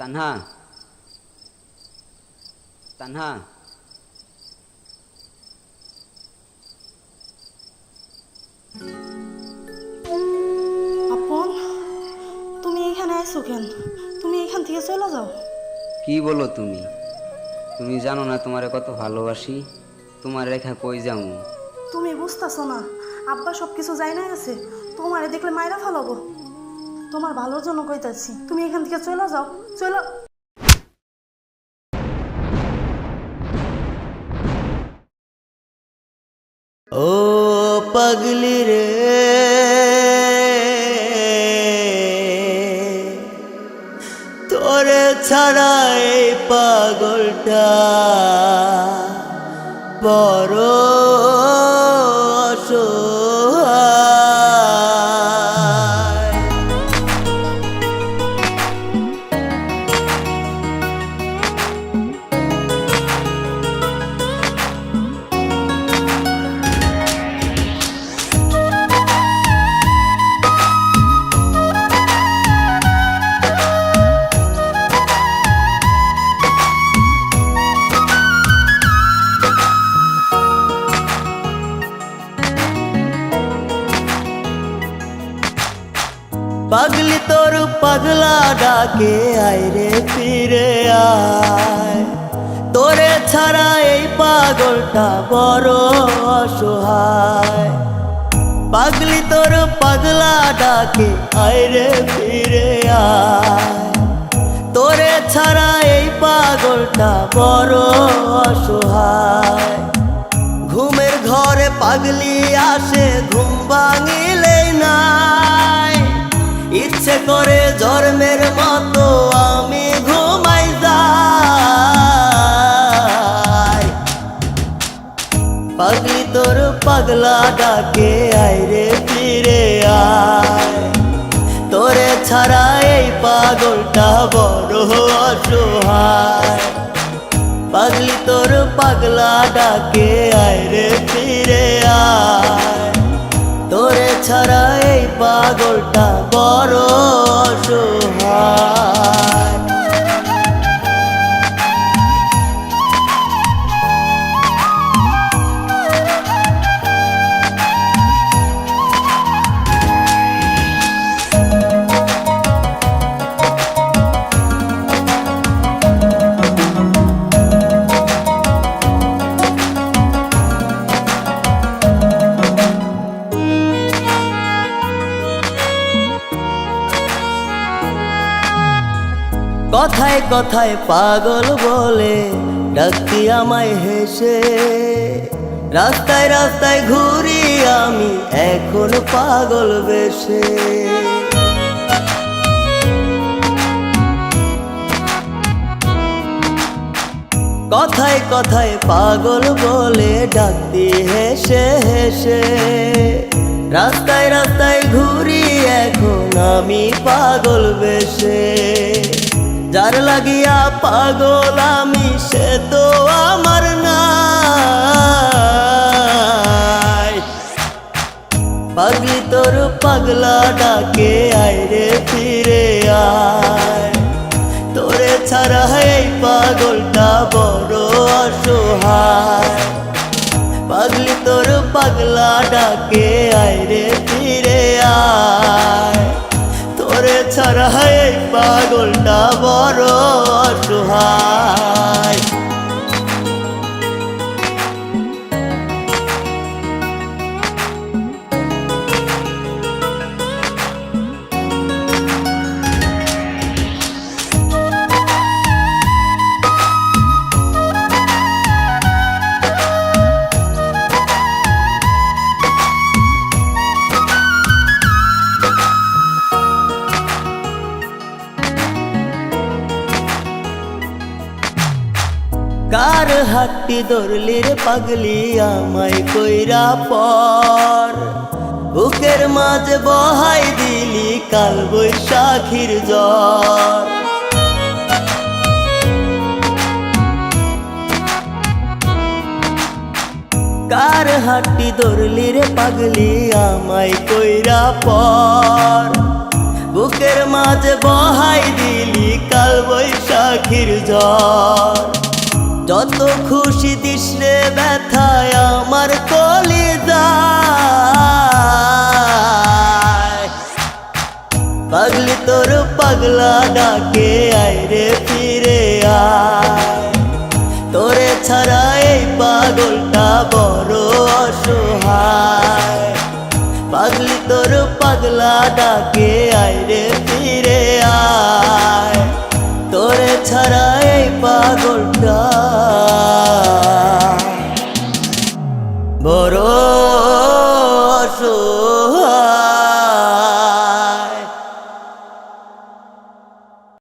তানহা। তানহা। তুমি এখানে আইছো কেন? তুমি এখান থেকে চলে যাও। কি বলো তুমি? তুমি জানো না তোমারে কত ভালোবাসি? তোমার রেখা কই যাও তুমি বুঝতেছো না আব্বা সব কিছু যাই না আছে। তোমারে দেখলে মায়েরা ফেলাবো। তোমার ভালোর জন্য কইতাছি। তুমি এখান থেকে চলে যাও, চলো ও পাগলি রে। তোরে ছাড়া এই পাগলটা বড় অসহায় পাগলি তোর পাগলা ডাকে, আয় রে, ফিরে আয়। তোরে ছাড়া এই পাগলটা বড় অসহায়। পাগলি তোর পাগলা ডাকে, আয় রে, ফিরে আয়। তোরে ছাড়া এই পাগলটা বড় অসহায়। ঘুমের ঘরে পাগলি আসে, ঘুম ভাঙিলে নাই ইচ্ছে করে জন্মের মতো আমি ঘুমাই যাই। পাগলি তোর পাগলা ডাকে, আয় রে, ফিরে আয়। তোরে ছাড়া এই পাগলটা বড় অসহায়। পাগলি তোর পাগলা ডাকে, আয় রে, ফিরে আয়। তোরে ছাড়া এই পাগলটা বড় কথায় কথায় পাগল বলে ডাকতি আমায় হেসে। রাস্তায় রাস্তায় ঘুরি আমি, এখন পাগল বেশে। কথায় কথায় পাগল বলে ডাকতি হেসে হেসে। রাস্তায় রাস্তায় ঘুরি, এখন আমি পাগল বেশে। যার লাগিয়া পাগল আমি, সে তো আমার নাই। পাগলি তোর পাগলা ডাকে, আয় রে ফিরে আয়। তোরে ছাড়া এই পাগলটা বড় অসহায়। পাগলি তোর পাগলা ডাকে, আয় রে ছাড়া এই পাগলটা বড় অসহায়। কার হাটটি ধরলির পাগলি আমায় কইরা পর। বুকের মাঝে বহাই দিলি কাল বৈশাখীর জ্বর। কার হাটটি ধরলির পাগলি আমায় কইরা পর। বুকের মাঝে বহাই দিলি কাল বৈশাখীর ঝড় যত খুশি দিস রে ব্যথায় আমার কলি যায় পাগলি তোর পাগলা ডাকে, আয় রে ফিরে আয়। তোরে ছাড়া এই পাগলটা বড় অসহায়। পাগলি তোর পাগলা ডাকে, আয় রে ফিরে আয়। তোমারে ছাড়া এই পাগলটা।